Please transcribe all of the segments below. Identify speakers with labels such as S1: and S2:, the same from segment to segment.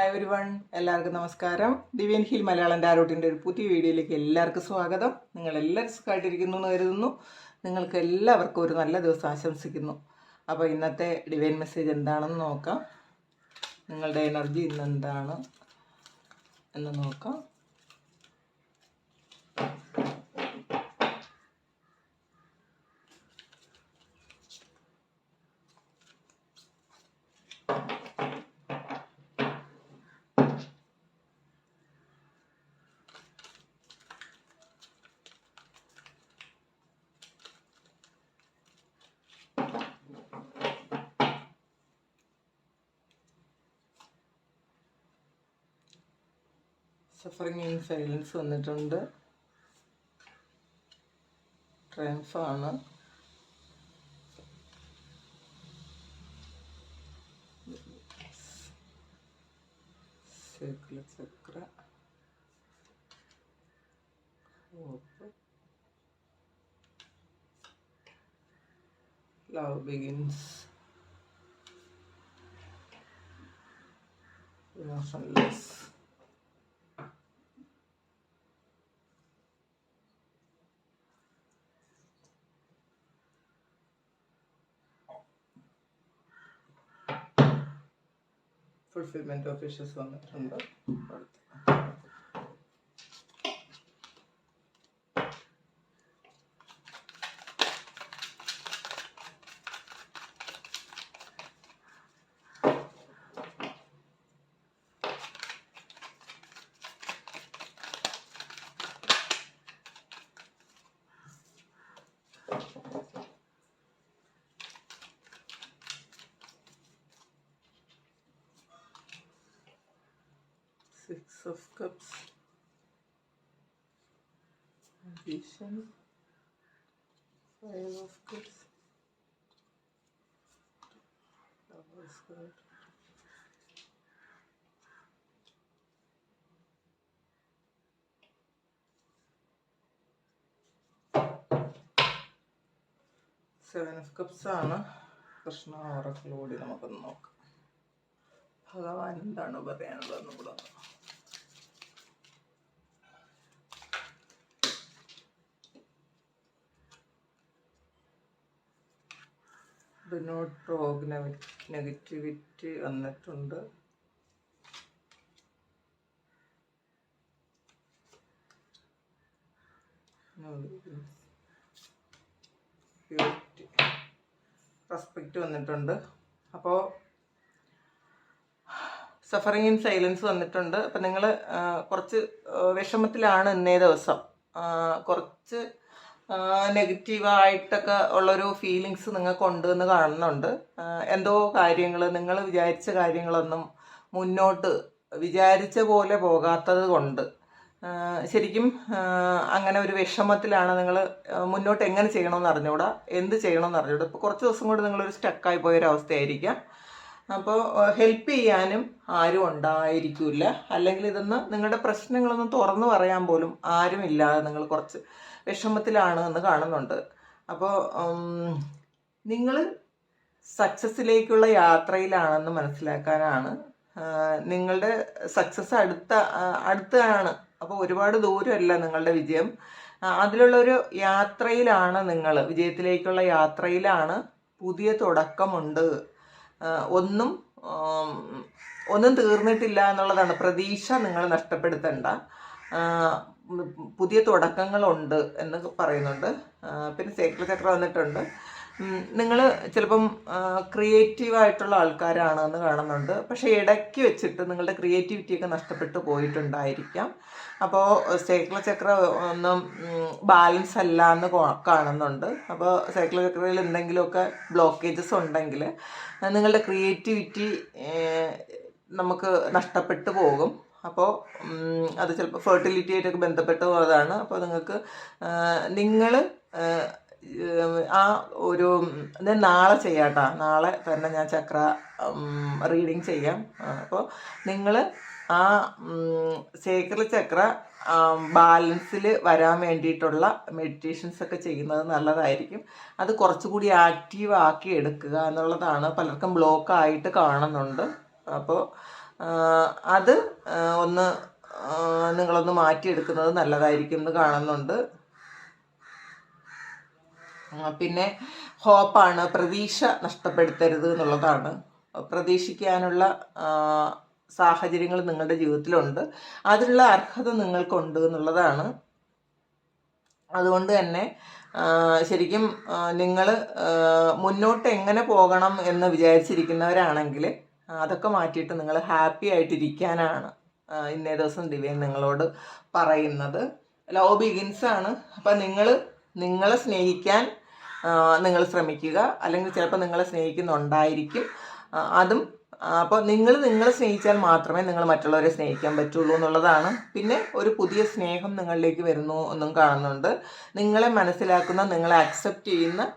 S1: Hi ഒരു one എല്ലാവർക്കും നമസ്കാരം. ദിവ്യൻ ഹിൽ മലയാളം ഡാരോട്ടിന്റെ ഒരു പുതിയ വീഡിയോയിലേക്ക് എല്ലാവർക്കും സ്വാഗതം. നിങ്ങൾ എല്ലാവരും സുഖമായിട്ടിരിക്കുന്നു എന്ന് കരുതുന്നു. നിങ്ങൾക്ക് എല്ലാവർക്കും ഒരു നല്ല ദിവസം ആശംസിക്കുന്നു. അപ്പോൾ ഇന്നത്തെ ഡിവൈൻ മെസ്സേജ് എന്താണെന്ന് നോക്കാം. നിങ്ങളുടെ എനർജി ഇന്ന് എന്താണ് എന്ന് നോക്കാം. സഫറിങ് ഇൻ സൈലൻസ് വന്നിട്ടുണ്ട്. ട്രംഫാണ് ചക്ര love begins emotionless fulfilment of wishes വന്നിട്ടുണ്ട് Six of Cups, Vision, Five of Cups, Double Square. Seven of cups ആണ്. കൃഷ്ണ ഓറക്കിലൂടെ നമുക്കൊന്ന് നോക്കാം. ഭഗവാൻ എന്താണ് പറയാനുള്ളതെന്ന് കൂടെ നോട്ട് റോഗ് നെഗറ്റിവിറ്റി വന്നിട്ടുണ്ട് റെസ്പെക്റ്റ് വന്നിട്ടുണ്ട്. അപ്പോൾ സഫറിങ് ഇൻ സൈലൻസ് വന്നിട്ടുണ്ട്. അപ്പം നിങ്ങൾ കുറച്ച് വിഷമത്തിലാണ് ഇന്നേ ദിവസം. കുറച്ച് നെഗറ്റീവായിട്ടൊക്കെ ഉള്ളൊരു ഫീലിങ്സ് നിങ്ങൾക്കുണ്ട് എന്ന് കാണുന്നുണ്ട് എന്തോ കാര്യങ്ങൾ നിങ്ങൾ വിചാരിച്ച കാര്യങ്ങളൊന്നും മുന്നോട്ട് വിചാരിച്ച പോലെ പോകാത്തത് കൊണ്ട്. ശരിക്കും അങ്ങനെ ഒരു വിഷമത്തിലാണ് നിങ്ങൾ മുന്നോട്ട് എങ്ങനെ ചെയ്യണമെന്ന് അറിഞ്ഞുകൂടാ എന്ത് ചെയ്യണമെന്ന് അറിഞ്ഞുകൂടാ ഇപ്പോൾ കുറച്ച് ദിവസം കൊണ്ട് നിങ്ങളൊരു സ്റ്റക്കായി പോയൊരവസ്ഥയായിരിക്കാം. അപ്പോൾ ഹെൽപ്പ് ചെയ്യാനും ആരും ഉണ്ടായിരിക്കില്ല. അല്ലെങ്കിൽ ഇതൊന്ന് നിങ്ങളുടെ പ്രശ്നങ്ങളൊന്നും തുറന്നു പറയാൻ പോലും ആരുമില്ലാതെ നിങ്ങൾ കുറച്ച് വിഷമത്തിലാണ് എന്ന് കാണുന്നുണ്ട് അപ്പോൾ നിങ്ങൾ സക്സസ്സിലേക്കുള്ള യാത്രയിലാണെന്ന് മനസ്സിലാക്കാനാണ് നിങ്ങളുടെ സക്സസ് അടുത്ത അടുത്താണ്. അപ്പോൾ ഒരുപാട് ദൂരമല്ല നിങ്ങളുടെ വിജയം. അതിലുള്ള അതിലുള്ളൊരു യാത്രയിലാണ് നിങ്ങൾ വിജയത്തിലേക്കുള്ള യാത്രയിലാണ് പുതിയ തുടക്കമുണ്ട്. ഒന്നും ഒന്നും തീർന്നിട്ടില്ല എന്നുള്ളതാണ് പ്രതീക്ഷ നിങ്ങൾ നഷ്ടപ്പെടുത്തണ്ട. പുതിയ തുടക്കങ്ങളുണ്ട് എന്ന് പറയുന്നുണ്ട്. പിന്നെ സൈക്കിൾ ചക്ര വന്നിട്ടുണ്ട്. നിങ്ങൾ ചിലപ്പം ക്രിയേറ്റീവായിട്ടുള്ള ആൾക്കാരാണെന്ന് കാണുന്നുണ്ട്. പക്ഷേ ഇടയ്ക്ക് വെച്ചിട്ട് നിങ്ങളുടെ ക്രിയേറ്റിവിറ്റി ഒക്കെ നഷ്ടപ്പെട്ടു പോയിട്ടുണ്ടായിരിക്കാം. അപ്പോൾ സൈക്കിൾ ചക്ര ഒന്നും ബാലൻസ് അല്ല എന്ന് കാണുന്നുണ്ട്. അപ്പോൾ സൈക്കിൾ ചക്രയിൽ എന്തെങ്കിലുമൊക്കെ ബ്ലോക്കേജസ് ഉണ്ടെങ്കിൽ നിങ്ങളുടെ ക്രിയേറ്റിവിറ്റി നമുക്ക് നഷ്ടപ്പെട്ടു പോകും. അപ്പോൾ അത് ചിലപ്പോൾ ഫെർട്ടിലിറ്റി ആയിട്ടൊക്കെ ബന്ധപ്പെട്ട് പോയതാണ് അപ്പോൾ നിങ്ങൾക്ക് നിങ്ങൾ ആ ഒരു ഞാൻ നാളെ ചെയ്യാട്ടോ. നാളെ തന്നെ ഞാൻ ചക്ര റീഡിങ് ചെയ്യാം. അപ്പോൾ നിങ്ങൾ ആ സേക്രൽ ചക്ര ബാലൻസിൽ വരാൻ വേണ്ടിയിട്ടുള്ള മെഡിറ്റേഷൻസ് ഒക്കെ ചെയ്യുന്നത് നല്ലതായിരിക്കും. അത് കുറച്ചുകൂടി ആക്റ്റീവ് ആക്കി എടുക്കുക എന്നുള്ളതാണ് പലർക്കും ബ്ലോക്ക് ആയിട്ട് കാണുന്നുണ്ട്. അപ്പോൾ അത് ഒന്ന് നിങ്ങളൊന്ന് മാറ്റിയെടുക്കുന്നത് നല്ലതായിരിക്കും എന്ന് കാണുന്നുണ്ട്. പിന്നെ ഹോപ്പാണ് പ്രതീക്ഷ നഷ്ടപ്പെടുത്തരുത് എന്നുള്ളതാണ്. പ്രതീക്ഷിക്കാനുള്ള സാഹചര്യങ്ങൾ നിങ്ങളുടെ ജീവിതത്തിലുണ്ട്. അതിനുള്ള അർഹത നിങ്ങൾക്കുണ്ട് എന്നുള്ളതാണ്. അതുകൊണ്ട് തന്നെ ശരിക്കും നിങ്ങൾ മുന്നോട്ട് എങ്ങനെ പോകണം എന്ന് വിചാരിച്ചിരിക്കുന്നവരാണെങ്കിൽ അതൊക്കെ മാറ്റിയിട്ട് നിങ്ങൾ ഹാപ്പി ആയിട്ടിരിക്കാനാണ്. ഇന്നേ ദിവസം ദിവ്യൻ നിങ്ങളോട് പറയുന്നത്. ലവ് ബിഗിൻസ് ആണ്. അപ്പം നിങ്ങൾ നിങ്ങളെ സ്നേഹിക്കാൻ നിങ്ങൾ ശ്രമിക്കുക. അല്ലെങ്കിൽ ചിലപ്പോൾ നിങ്ങളെ സ്നേഹിക്കുന്നുണ്ടായിരിക്കും. അതും അപ്പോൾ നിങ്ങൾ നിങ്ങളെ സ്നേഹിച്ചാൽ മാത്രമേ നിങ്ങൾ മറ്റുള്ളവരെ സ്നേഹിക്കാൻ പറ്റുള്ളൂ എന്നുള്ളതാണ്. പിന്നെ ഒരു പുതിയ സ്നേഹം നിങ്ങളിലേക്ക് വരുന്നു എന്നും കാണുന്നുണ്ട്. നിങ്ങളെ മനസ്സിലാക്കുന്ന നിങ്ങളെ അക്സെപ്റ്റ് ചെയ്യുന്ന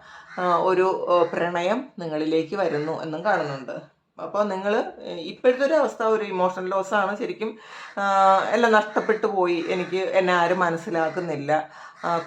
S1: ഒരു പ്രണയം നിങ്ങളിലേക്ക് വരുന്നു എന്നും കാണുന്നുണ്ട്. അപ്പോൾ നിങ്ങൾ ഇപ്പോഴത്തെ ഒരു അവസ്ഥ ഒരു ഇമോഷണൽ ലോസ് ആണ് ശരിക്കും എല്ലാം നഷ്ടപ്പെട്ടു പോയി. എനിക്ക് എന്നെ ആരും മനസ്സിലാക്കുന്നില്ല.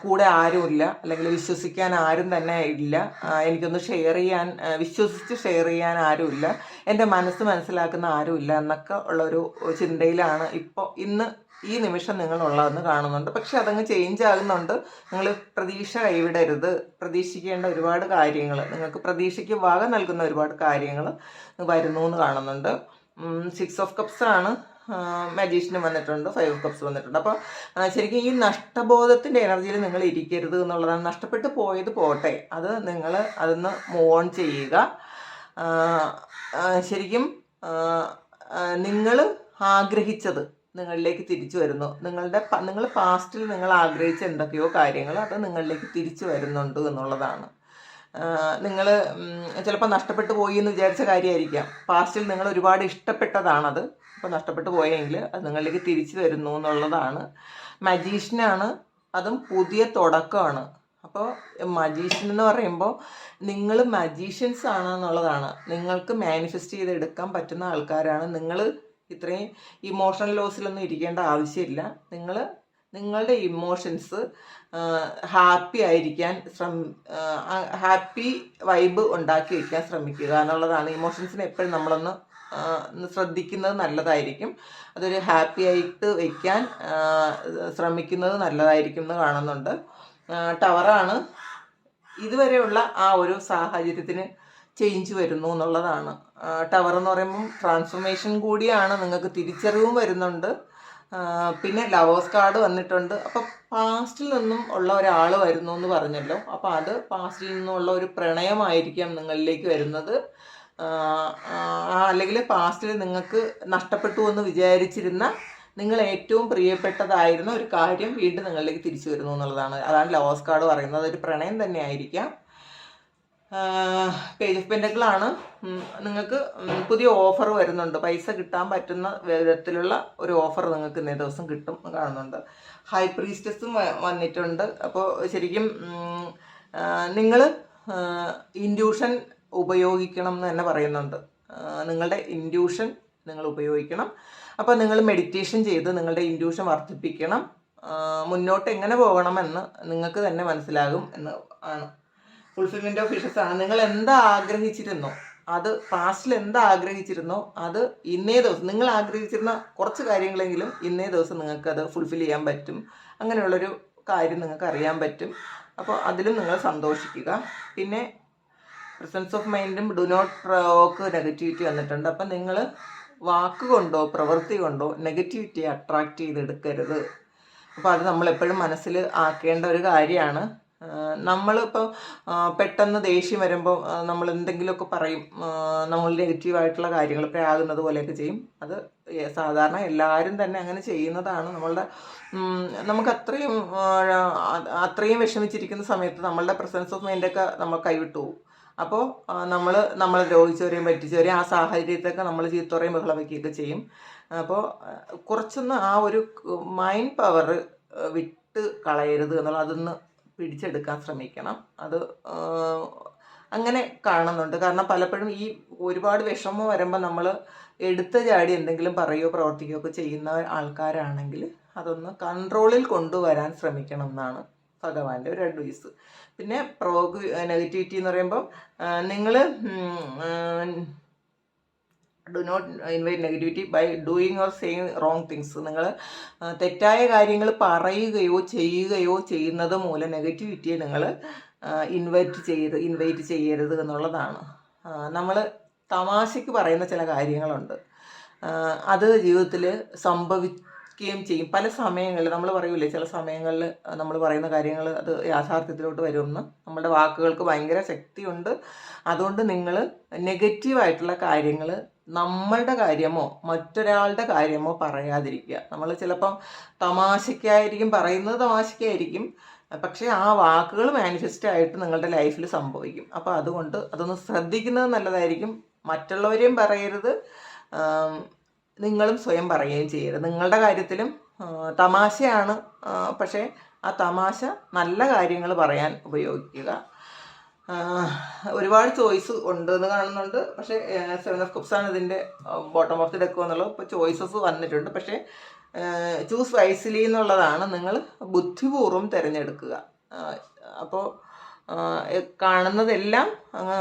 S1: കൂടെ ആരുമില്ല. അല്ലെങ്കിൽ വിശ്വസിക്കാൻ ആരും തന്നെ ഇല്ല. എനിക്കൊന്ന് ഷെയർ ചെയ്യാൻ വിശ്വസിച്ച് ഷെയർ ചെയ്യാൻ ആരുമില്ല. എന്റെ മനസ്സ് മനസ്സിലാക്കുന്ന ആരുമില്ല എന്നൊക്കെ ഉള്ളൊരു ചിന്തയിലാണ് ഇപ്പോൾ ഇന്ന് ഈ നിമിഷം നിങ്ങളുള്ളതെന്ന് കാണുന്നുണ്ട്. പക്ഷെ അതങ്ങ് ചേഞ്ച് ആകുന്നുണ്ട്. നിങ്ങൾ പ്രതീക്ഷ കൈവിടരുത്. പ്രതീക്ഷിക്കേണ്ട ഒരുപാട് കാര്യങ്ങൾ നിങ്ങൾക്ക് പ്രതീക്ഷയ്ക്ക് വക നൽകുന്ന ഒരുപാട് കാര്യങ്ങൾ വരുന്നു എന്ന് കാണുന്നുണ്ട്. സിക്സ് ഓഫ് കപ്സ് ആണ്. മജീഷ്യനും വന്നിട്ടുണ്ട്. ഫൈവ് ഓഫ് കപ്സ് വന്നിട്ടുണ്ട്. അപ്പോൾ ശരിക്കും ഈ നഷ്ടബോധത്തിന്റെ എനർജിയിൽ നിങ്ങൾ ഇരിക്കരുത് എന്നുള്ളതാണ്. നഷ്ടപ്പെട്ടു പോയത് പോട്ടെ. അത് നിങ്ങൾ അതൊന്ന് മൂവ് ഓൺ ചെയ്യുക. ശരിക്കും നിങ്ങൾ ആഗ്രഹിച്ചത് നിങ്ങളിലേക്ക് തിരിച്ചു വരുന്നു. നിങ്ങളുടെ നിങ്ങൾ പാസ്റ്റിൽ നിങ്ങൾ ആഗ്രഹിച്ച എന്തൊക്കെയോ കാര്യങ്ങൾ അത് നിങ്ങളിലേക്ക് തിരിച്ചു വരുന്നുണ്ട് എന്നുള്ളതാണ്. നിങ്ങൾ ചിലപ്പോൾ നഷ്ടപ്പെട്ടു പോയി എന്ന് വിചാരിച്ച കാര്യമായിരിക്കാം. പാസ്റ്റിൽ നിങ്ങൾ ഒരുപാട് ഇഷ്ടപ്പെട്ടതാണത്. അപ്പോൾ നഷ്ടപ്പെട്ടു പോയെങ്കിൽ അത് നിങ്ങളിലേക്ക് തിരിച്ചു വരുന്നു എന്നുള്ളതാണ്. മജീഷ്യനാണ്. അതും പുതിയ തുടക്കമാണ്. അപ്പോൾ മജീഷ്യൻ എന്ന് പറയുമ്പോൾ നിങ്ങൾ മജീഷ്യൻസ് ആണ് എന്നുള്ളതാണ് നിങ്ങൾക്ക് മാനിഫെസ്റ്റ് ചെയ്തെടുക്കാൻ പറ്റുന്ന ആൾക്കാരാണ്. നിങ്ങൾ ഇത്രയും ഇമോഷണൽ ലോസിലൊന്നും ഇരിക്കേണ്ട ആവശ്യമില്ല. നിങ്ങൾ നിങ്ങളുടെ ഇമോഷൻസ് ഹാപ്പി ആയിരിക്കാൻ ശ്രമ ഹാപ്പി വൈബ് ഉണ്ടാക്കി വയ്ക്കാൻ ശ്രമിക്കുക എന്നുള്ളതാണ്. ഇമോഷൻസിനെ എപ്പോഴും നമ്മളൊന്ന് ശ്രദ്ധിക്കുന്നത് നല്ലതായിരിക്കും. അതൊരു ഹാപ്പി ആയിട്ട് വയ്ക്കാൻ ശ്രമിക്കുന്നത് നല്ലതായിരിക്കും എന്ന് കാണുന്നുണ്ട്. ടവറാണ് ഇതുവരെയുള്ള ആ ഒരു സാഹചര്യത്തിന് ചേഞ്ച് വരുന്നു എന്നുള്ളതാണ്. ടവർ എന്ന് പറയുമ്പം ട്രാൻസ്ഫോർമേഷൻ കൂടിയാണ് നിങ്ങൾക്ക് തിരിച്ചറിവും വരുന്നുണ്ട്. പിന്നെ ലവേഴ്സ് കാർഡ് വന്നിട്ടുണ്ട്. അപ്പം പാസ്റ്റിൽ നിന്നും ഉള്ള ഒരാൾ വരുന്നു എന്ന് പറഞ്ഞല്ലോ. അപ്പം അത് പാസ്റ്റിൽ നിന്നുള്ള ഒരു പ്രണയമായിരിക്കാം നിങ്ങളിലേക്ക് വരുന്നത്. അല്ലെങ്കിൽ പാസ്റ്റിൽ നിങ്ങൾക്ക് നഷ്ടപ്പെട്ടു എന്ന് വിചാരിച്ചിരുന്ന നിങ്ങൾ ഏറ്റവും പ്രിയപ്പെട്ടതായിരുന്ന ഒരു കാര്യം വീണ്ടും നിങ്ങളിലേക്ക് തിരിച്ചു വരുന്നു എന്നുള്ളതാണ്. അതാണ് ലവേഴ്സ് കാർഡ് പറയുന്നത്. ഒരു പ്രണയം തന്നെ ആയിരിക്കാം പേജ് ഓഫ് പെൻഡക്കിളാണ്. നിങ്ങൾക്ക് പുതിയ ഓഫർ വരുന്നുണ്ട്. പൈസ കിട്ടാൻ പറ്റുന്ന വിധത്തിലുള്ള ഒരു ഓഫർ നിങ്ങൾക്ക് ഇന്നേ ദിവസം കിട്ടും കാണുന്നുണ്ട്. ഹൈ പ്രീസ്റ്റസും വന്നിട്ടുണ്ട്. അപ്പോൾ ശരിക്കും നിങ്ങൾ ഇൻഡ്യൂഷൻ ഉപയോഗിക്കണം എന്ന് തന്നെ പറയുന്നുണ്ട്. നിങ്ങളുടെ ഇൻഡ്യൂഷൻ നിങ്ങൾ ഉപയോഗിക്കണം. അപ്പോൾ നിങ്ങൾ മെഡിറ്റേഷൻ ചെയ്ത് നിങ്ങളുടെ ഇൻഡ്യൂഷൻ വർദ്ധിപ്പിക്കണം. മുന്നോട്ട് എങ്ങനെ പോകണമെന്ന് നിങ്ങൾക്ക് തന്നെ മനസ്സിലാകും എന്ന് ആണ്. ഫുൾഫിൽമെന്റ് ഓഫ് വിഷസ് ആണ് നിങ്ങൾ എന്താ ആഗ്രഹിച്ചിരുന്നോ? അത് പാസ്റ്റിൽ എന്താ ആഗ്രഹിച്ചിരുന്നോ? അത് ഇന്നേ ദിവസം നിങ്ങൾ ആഗ്രഹിച്ചിരുന്ന കുറച്ച് കാര്യങ്ങളെങ്കിലും ഇന്നേ ദിവസം നിങ്ങൾക്ക് അത് ഫുൾഫിൽ ചെയ്യാൻ പറ്റും. അങ്ങനെയുള്ളൊരു കാര്യം നിങ്ങൾക്ക് അറിയാൻ പറ്റും. അപ്പോൾ അതിലും നിങ്ങൾ സന്തോഷിക്കുക. പിന്നെ പ്രസൻസ് ഓഫ് മൈൻഡും ഡു നോട്ട് പ്രവോക്ക് നെഗറ്റിവിറ്റി വന്നിട്ടുണ്ട്. അപ്പം നിങ്ങൾ വാക്ക് കൊണ്ടോ പ്രവൃത്തി കൊണ്ടോ നെഗറ്റിവിറ്റി അട്രാക്റ്റ് ചെയ്തെടുക്കരുത്. അപ്പോൾ അത് നമ്മളെപ്പോഴും മനസ്സിൽ ആക്കേണ്ട ഒരു കാര്യമാണ്. നമ്മളിപ്പോൾ പെട്ടെന്ന് ദേഷ്യം വരുമ്പോൾ നമ്മൾ എന്തെങ്കിലുമൊക്കെ പറയും നമ്മൾ നെഗറ്റീവായിട്ടുള്ള കാര്യങ്ങൾ പ്രാകുന്നത് പോലെയൊക്കെ ചെയ്യും. അത് സാധാരണ എല്ലാവരും തന്നെ അങ്ങനെ ചെയ്യുന്നതാണ്. നമ്മളുടെ നമുക്ക് അത്രയും അത്രയും വിഷമിച്ചിരിക്കുന്ന സമയത്ത് നമ്മളുടെ പ്രസൻസ് ഓഫ് മൈൻഡൊക്കെ നമ്മൾ കൈവിട്ടു പോകും അപ്പോൾ നമ്മൾ നമ്മൾ രോഗിച്ചവരെയും പറ്റിച്ചവരെയും ആ സാഹചര്യത്തൊക്കെ നമ്മൾ ചീത്തറയും ബഹളം വയ്ക്കുകയൊക്കെ ചെയ്യും അപ്പോൾ കുറച്ചൊന്ന് ആ ഒരു മൈൻഡ് പവർ വിട്ട് കളയരുത് എന്നുള്ള അതൊന്ന് പിടിച്ചെടുക്കാൻ ശ്രമിക്കണം. അത് അങ്ങനെ കാണുന്നുണ്ട്. കാരണം പലപ്പോഴും ഈ ഒരുപാട് വിഷമം വരുമ്പോൾ നമ്മൾ എടുത്ത ചാടി എന്തെങ്കിലും പറയുകയോ പ്രവർത്തിക്കുകയോ ഒക്കെ ചെയ്യുന്ന ആൾക്കാരാണെങ്കിൽ അതൊന്ന് കൺട്രോളിൽ കൊണ്ടുവരാൻ ശ്രമിക്കണം എന്നാണ് ഭഗവാന്റെ ഒരു അഡ്വൈസ്. പിന്നെ പ്രോഗ് നെഗറ്റിവിറ്റി എന്ന് പറയുമ്പോൾ നിങ്ങൾ do not invite negativity by doing or saying wrong things നിങ്ങൾ തെറ്റായ കാര്യങ്ങൾ പറയുകയോ ചെയ്യുകയോ ചെയ്യുന്നത് മൂലം നെഗറ്റിവിറ്റിയെ നിങ്ങൾ ഇൻവൈറ്റ് ചെയ്ത് ഇൻവൈറ്റ് ചെയ്യരുത് എന്നുള്ളതാണ്. നമ്മൾ തമാശയ്ക്ക് പറയുന്ന ചില കാര്യങ്ങളുണ്ട്. അത് ജീവിതത്തിൽ സംഭവിക്കുകയും ചെയ്യും. പല സമയങ്ങളിൽ നമ്മൾ പറയൂലേ ചില സമയങ്ങളിൽ നമ്മൾ പറയുന്ന കാര്യങ്ങൾ അത് യാഥാർത്ഥ്യത്തിലോട്ട് വരുമെന്ന്. നമ്മുടെ വാക്കുകൾക്ക് ഭയങ്കര ശക്തിയുണ്ട്. അതുകൊണ്ട് നിങ്ങൾ നെഗറ്റീവായിട്ടുള്ള കാര്യങ്ങൾ നമ്മളുടെ കാര്യമോ മറ്റൊരാളുടെ കാര്യമോ പറയാതിരിക്കുക. നമ്മൾ ചിലപ്പം തമാശയ്ക്കായിരിക്കും പറയുന്നത് തമാശയ്ക്കായിരിക്കും. പക്ഷേ ആ വാക്കുകൾ മാനിഫെസ്റ്റ് ആയിട്ട് നിങ്ങളുടെ ലൈഫിൽ സംഭവിക്കും. അപ്പോൾ അതുകൊണ്ട് അതൊന്ന് ശ്രദ്ധിക്കുന്നത് നല്ലതായിരിക്കും. മറ്റുള്ളവരെയും പറയരുത്. നിങ്ങളും സ്വയം പറയുകയും ചെയ്യരുത്. നിങ്ങളുടെ കാര്യത്തിലും തമാശയാണ് പക്ഷേ ആ തമാശ നല്ല കാര്യങ്ങൾ പറയാൻ ഉപയോഗിക്കുക. ഒരുപാട് ചോയ്സ് ഉണ്ട് എന്ന് കാണുന്നുണ്ട്. പക്ഷേ സെവൻ ഓഫ് കപ്സ് ആണ് ഇതിന്റെ ബോട്ടം ഓഫ് ദി ഡെക്ക് എന്നുള്ളത് ഇപ്പോൾ ചോയ്സസ് വന്നിട്ടുണ്ട്. പക്ഷേ ചൂസ് വൈസിലി എന്നുള്ളതാണ് നിങ്ങൾ ബുദ്ധിപൂർവം തിരഞ്ഞെടുക്കുക. അപ്പോൾ കാണുന്നതെല്ലാം അങ്ങ്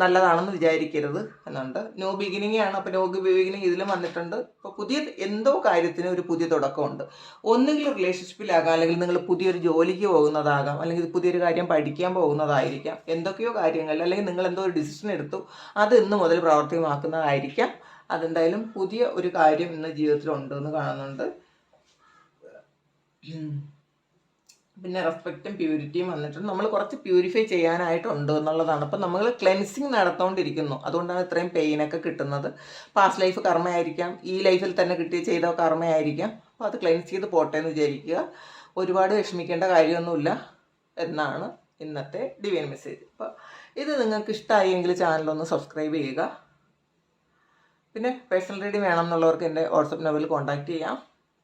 S1: നല്ലതാണെന്ന് വിചാരിക്കരുത് എന്നുണ്ട്. ന്യൂ ബിഗിനിങ് ആണ്. അപ്പോൾ ന്യൂ ബിഗിനിങ് ഇതിലും വന്നിട്ടുണ്ട്. ഇപ്പോൾ പുതിയ എന്തോ കാര്യത്തിന് ഒരു പുതിയ തുടക്കമുണ്ട്. ഒന്നുകിൽ റിലേഷൻഷിപ്പിലാകാം അല്ലെങ്കിൽ നിങ്ങൾ പുതിയൊരു ജോലിക്ക് പോകുന്നതാകാം അല്ലെങ്കിൽ പുതിയൊരു കാര്യം പഠിക്കാൻ പോകുന്നതായിരിക്കാം. എന്തൊക്കെയോ കാര്യങ്ങൾ അല്ലെങ്കിൽ നിങ്ങൾ എന്തോ ഒരു ഡിസിഷൻ എടുത്തു അത് ഇന്ന് മുതൽ പ്രാവർത്തികമാക്കുന്നതായിരിക്കാം. അതെന്തായാലും പുതിയ ഒരു കാര്യം ഇന്ന് ജീവിതത്തിൽ ഉണ്ടെന്ന് കാണുന്നുണ്ട്. പിന്നെ റെസ്പെക്റ്റും പ്യൂരിറ്റിയും വന്നിട്ടുണ്ട് നമ്മൾ കുറച്ച് പ്യൂരിഫൈ ചെയ്യാനായിട്ടുണ്ട് എന്നുള്ളതാണ്. അപ്പം നമ്മൾ ക്ലെൻസിങ് നടത്തുകൊണ്ടിരിക്കുന്നു അതുകൊണ്ടാണ് ഇത്രയും പെയിനൊക്കെ കിട്ടുന്നത്. പാസ്റ്റ് ലൈഫ് കർമ്മയായിരിക്കാം. ഈ ലൈഫിൽ തന്നെ കിട്ടിയ ചെയ്ത കർമ്മയായിരിക്കാം. അപ്പോൾ അത് ക്ലെൻസ് ചെയ്ത് പോട്ടെ എന്ന് വിചാരിക്കുക. ഒരുപാട് വിഷമിക്കേണ്ട കാര്യമൊന്നുമില്ല എന്നാണ് ഇന്നത്തെ ഡിവൈൻ മെസ്സേജ് അപ്പോൾ ഇത് നിങ്ങൾക്ക് ഇഷ്ടമായെങ്കിൽ ചാനലൊന്ന് സബ്സ്ക്രൈബ് ചെയ്യുക. പിന്നെ പേഴ്സണൽ റീഡിങ് വേണം എന്നുള്ളവർക്ക് എന്റെ വാട്സപ്പ് നമ്പറിൽ കോൺടാക്റ്റ് ചെയ്യാം.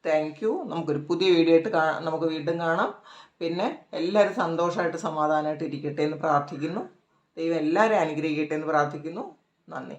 S1: താങ്ക് യു നമുക്കൊരു പുതിയ വീഡിയോ ആയിട്ട് നമുക്ക് വീണ്ടും കാണാം. പിന്നെ എല്ലാവരും സന്തോഷമായിട്ട് സമാധാനമായിട്ട് ഇരിക്കട്ടെ എന്ന് പ്രാർത്ഥിക്കുന്നു. ദൈവം എല്ലാവരെയും അനുഗ്രഹിക്കട്ടെ എന്ന് പ്രാർത്ഥിക്കുന്നു. നന്ദി.